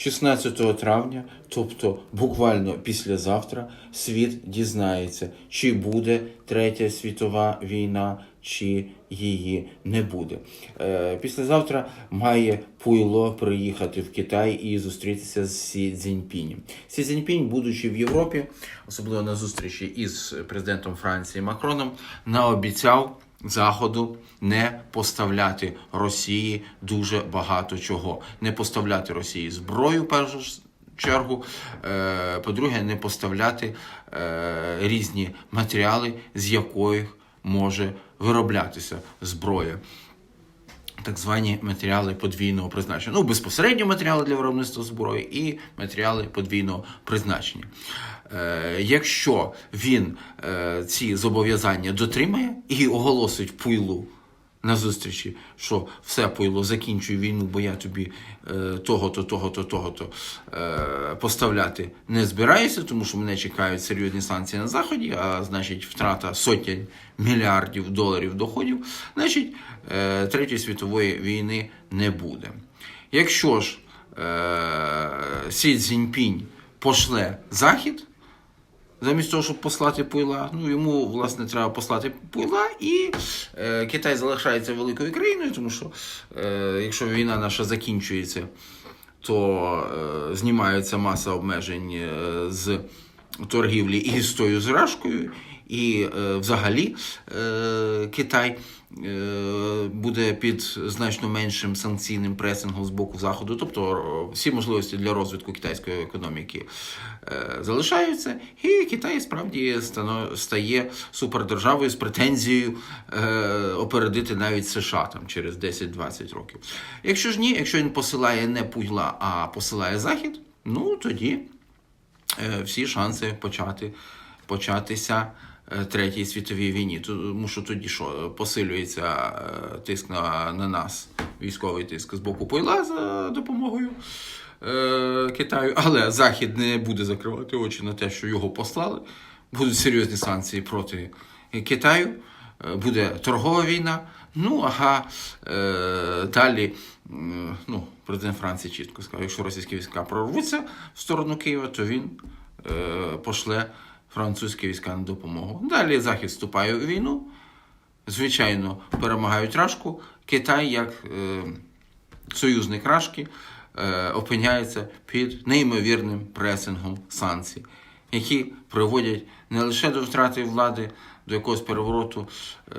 16 травня, тобто буквально післязавтра, світ дізнається, чи буде Третя світова війна, чи її не буде. Е, післязавтра має Пуйло приїхати в Китай і зустрітися з Сі Цзіньпінем. Сі Цзіньпінь, будучи в Європі, особливо на зустрічі із президентом Франції Макроном, наобіцяв Заходу не поставляти Росії дуже багато чого. Не поставляти Росії зброю, першу чергу. Е, По-друге, не поставляти е, різні матеріали, з яких може вироблятися зброя. Так звані матеріали подвійного призначення. Ну, безпосередньо матеріали для виробництва зброї і матеріали подвійного призначення. Е, якщо він е, ці зобов'язання дотримає і оголосить пуйлу на зустрічі, що все пуйло закінчує війну, бо я тобі е, того-то, того-то, того-то е, поставляти не збираюся, тому що мене чекають серйозні санкції на Заході, а значить втрата сотень мільярдів доларів доходів, значить е, Третьої світової війни не буде. Якщо ж е, Сі Цзіньпінь пошле Захід, Замість того, щоб послати пуйла, ну йому власне треба послати пуйла, і е, Китай залишається великою країною, тому що е, якщо війна наша закінчується, то е, знімається маса обмежень е, з торгівлі і з тою зражкою, і е, взагалі е, Китай е, буде під значно меншим санкційним пресингом з боку Заходу. Тобто всі можливості для розвитку китайської економіки залишаються, і Китай справді стає супердержавою з претензією опередити навіть США там через 10-20 років. Якщо ж ні, якщо він посилає не пуйла, а посилає Захід, ну тоді всі шанси почати, початися Третій світовій війні. Тому що тоді що посилюється е, тиск на, на нас, військовий тиск з боку Пойла за допомогою е, Китаю, але Захід не буде закривати очі на те, що його послали. Будуть серйозні санкції проти Китаю, е, буде торгова війна. Ну, ага, е, далі, м, ну, президент Франції чітко сказав, якщо російські війська прорвуться в сторону Києва, то він е, пошле французькі війська на допомогу. Далі Захід вступає у війну. Звичайно, перемагають Рашку. Китай, як е, союзник Рашки, е, опиняється під неймовірним пресингом санкцій, які приводять не лише до втрати влади, до якогось перевороту, е,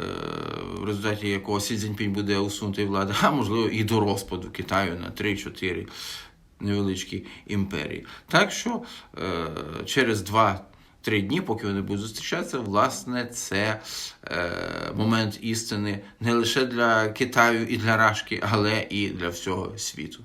в результаті якого Сі Цзіньпінь буде усунутий влади, а можливо і до розпаду Китаю на 3-4 невеличкі імперії. Так що е, через два. Три дні, поки вони будуть зустрічатися, власне, це е, момент істини не лише для Китаю і для Рашки, але і для всього світу.